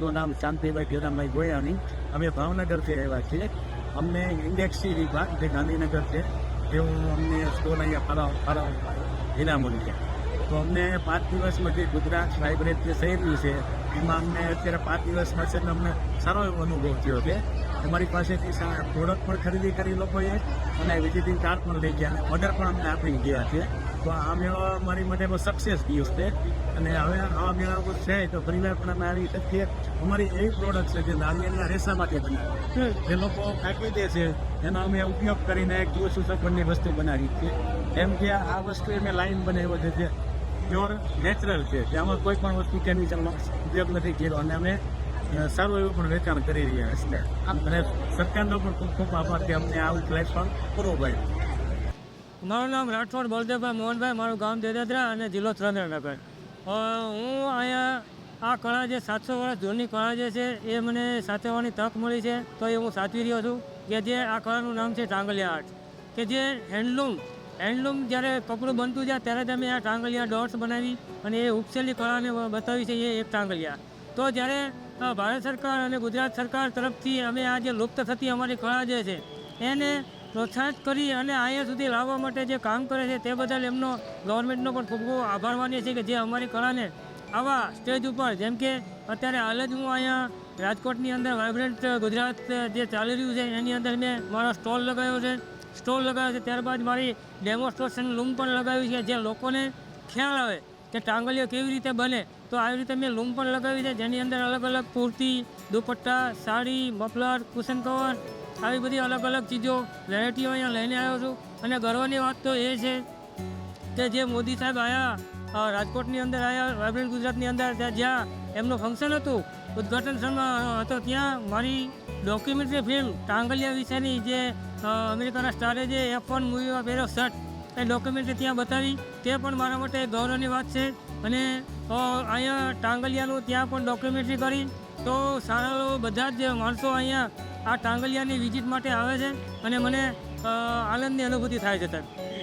મારું નામ શાંતિભાઈ ભીરામભાઈ ગોયાણી. અમે ભાવનગરથી આવ્યા છીએ. અમને ઇન્ડેક્સી વિભાગ જે ગાંધીનગર છે, તેઓ અમને સ્ટોલ અહીંયા ફરાવ ફરાવ ગયા તો અમને પાંચ દિવસમાં જે ગુજરાત લાઇબ્રેરી જે શહેરની છે, એમાં અમને અત્યારે પાંચ દિવસ મળશે અમને સારો એવો અનુભવ થયો છે. અમારી પાસેથી પ્રોડક્ટ પણ ખરીદી કરી લોકોએ અને વિઝિટિંગ કાર્ડ પણ લઈ ગયા અને ઓર્ડર પણ અમને આપી ગયા છે. તો આ મેળો મારી માટે બહુ સક્સેસ ગયો છે. અને હવે આવા મેળાઓ છે તો પરિવાર પણ અમે આવી શકીએ અમારી એવી પ્રોડક્ટ છે જે નારિયેળના રેસામાંથી બને. જે લોકો ફેંકી દે છે એનો અમે ઉપયોગ કરીને એક સુસફળની વસ્તુ બનાવી છે. એમ કે આ વસ્તુ અમે લાઈન બનાવ્યો છે જે પ્યોર નેચરલ છે. જેમાં કોઈ પણ વસ્તુ કેમિકલનો ઉપયોગ નથી કર્યો. અને અમે સારું એવું પણ વેચાણ કરી રહ્યા છીએ. અને સરકારનો પણ ખૂબ ખૂબ આભાર કે અમને આવું પ્લેટફોર્મ પૂરો પાડ્યું. મારું નામ રાઠોડ બળદેવભાઈ મોહનભાઈ, મારું ગામ દેદાદરા અને જિલ્લો સુરેન્દ્રનગર હું અહીંયા આ કળા જે સાતસો વર્ષ જૂની કળા જે છે, એ મને સાચવવાની તક મળી છે, તો એ હું સાચવી રહ્યો છું કે જે આ કળાનું નામ છે ટાંગલિયા આર્ટ. કે જે હેન્ડલૂમ હેન્ડલૂમ જ્યારે કપડું બનતું જાય, ત્યારે અમે આ ટાંગલિયા ડોટ્સ બનાવી અને એ ઉપસેલી કળાને બતાવી છે, એ એક ટાંગલિયા. તો જ્યારે ભારત સરકાર અને ગુજરાત સરકાર તરફથી અમે આ જે લુપ્ત થતી અમારી કળા જે છે, એને પ્રોત્સાહિત કરી અને અહીંયા સુધી લાવવા માટે જે કામ કરે છે તે બદલ એમનો ગવર્મેન્ટનો પણ ખૂબ ખૂબ આભાર માનીએ છીએ કે જે અમારી કળાને આવા સ્ટેજ ઉપર, જેમ કે અત્યારે હાલ જ હું અહીંયા રાજકોટની અંદર વાઇબ્રન્ટ ગુજરાત જે ચાલી રહ્યું છે, એની અંદર મેં મારો સ્ટોલ લગાવ્યો છે. સ્ટોલ લગાવ્યો છે ત્યારબાદ મારી ડેમોન્સ્ટ્રેશન લૂમ પણ લગાવી છે, જે લોકોને ખ્યાલ આવે કે ટાંગલીઓ કેવી રીતે બને. તો આવી રીતે મેં લૂમ પણ લગાવી છે, જેની અંદર અલગ અલગ kurti, dupatta, sari, muffler, cushion cover આવી બધી અલગ અલગ ચીજો, વેરાયટીઓ અહીંયા લઈને આવ્યો છું. અને ગર્વની વાત તો એ છે કે જે મોદી સાહેબ આવ્યા રાજકોટની અંદર આવ્યા વાઇબ્રન્ટ ગુજરાતની અંદર જ્યાં એમનું ફંક્શન હતું, ઉદ્ઘાટન હતો, ત્યાં મારી ડોક્યુમેન્ટરી ફિલ્મ ટાંગલિયા વિશેની જે અમેરિકાના સ્ટારે જે એફ વન મૂવીમાં પહેર્યો શર્ટ એ ડોક્યુમેન્ટરી ત્યાં બતાવી. તે પણ મારા માટે ગૌરવની વાત છે. અને અહીંયા ટાંગલિયાનું ત્યાં પણ ડોક્યુમેન્ટરી કરી. તો સારા બધા જ માણસો અહીંયા આ ટાંગલિયાની વિઝિટ માટે આવે છે અને મને આનંદની અનુભૂતિ થાય છે સાહેબ